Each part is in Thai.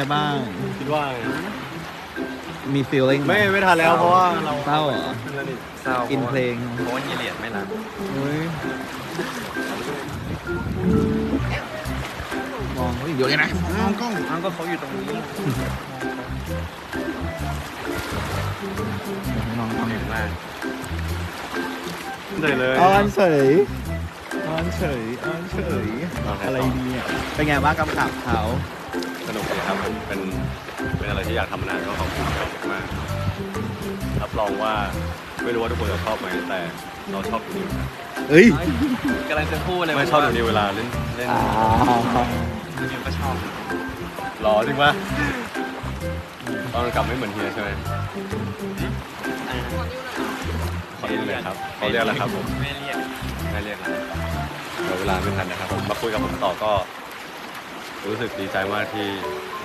ไงบ้าง คิดว่าไงมี feeling ไม่ไม่ทันแล้วเพราะว่าเราเศร้าเหรอนั่นนี่เศร้าอินเพลงเพราะว่าเฮียเหรียญไม่รับเฮ้ยมองเฮ้ยเดี๋ยวเลยนะมองกล้องอ้าวก็เขาอยู่ตรงนี้มองกล้องเก่งมากได้เลยออนเฉยออนเฉยออนเฉยอะไรดีอะเป็นไงบ้างกำกับเขาสนุกดีครับ เป็นเป็นเป็นอะไรที่อยากทำมานานก็ขอบคุณเขามากๆรับรองว่าไม่รู้ว่าทุกคนจะชอบไหมแต่เราชอบดูนิวนะเอ้ยกำลังจะพูดเลยไม่ชอบดูนิวเวลาเล่นเล่นอ่านิวก็ชอบรอจริงปะตอนกลับไม่เหมือนเฮียใช่ไหมขอเรียกเลยครับเขาเรียกแล้วครับผมไม่เรียกไม่เรียกแล้วเดี๋ยวเวลาไม่ทันนะครับผมมาคุยกับผมต่อก็รู้สึกดีใจมากที่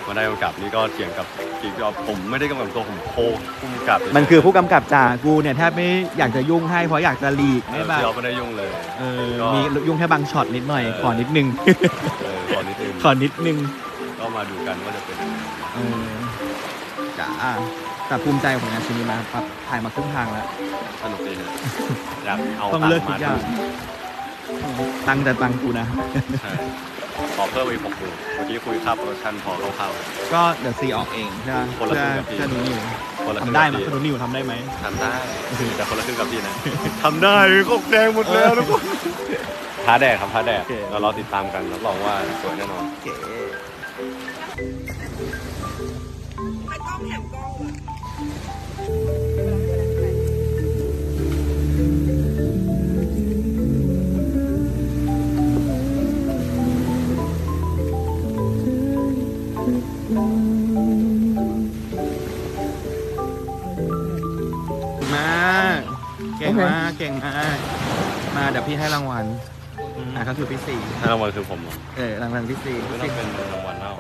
มาได้กำกับนี่ก็เถียงกับกิ๊กก็ผมไม่ได้กำกับตัวผมโคผู้กำกับมันคือผู้กำกับจ่ากูเนี่ยแทบไม่อยากจะยุ่งให้เพราะอยากจะหลีกเอไม่อแบบพี่ออฟไม่ได้ยุ่งเลยเออก็ มียุ่งแค่บางช็อตนิดหน่อย เออ ขอนิดนึง เออขอนิดนึงขอนิดนึงก็มาดูกันว่าจะเป็นยังไงเออจ้าแต่ภูมิใจของงานชิ้นนี้มาครับถ่ายมาครึ่งทางแล้ว สนุกดีนะอยากเอาต้องเลือกทุกอย่างตังค์มาตังค์แต่ตังค์กูนะ ใช่ ขอเพิ่มอีกหกหมื่นเมื่อกี้คุยค่าโปรดักชั่นพอคร่าว ก็เดี๋ยวซีออกเองใช่ไหมคนละเพื่อครึ่งกับพี่เพื่อดูนิวๆคนละครึ่งทำได้ไหมกับดูนิวทำได้ไหมพี่ทำได้แต่คนละครึ่งกับพี่นะ ทำได้กบแดงหมดแล้วทุกคน ท้าแดดครับท้าแดดโอเค เรารอติดตามกันรับรองว่าสวยแน่นอน เก๋ มากเก่งมากเก่งมากมาเดี๋ยวพี่ให้รางวัลอะก็คือพี่สี่ถ้ารางวัลคือผมเหรอเออรางวัลพี่สี่ไม่ต้องเป็นรางวัลเล่า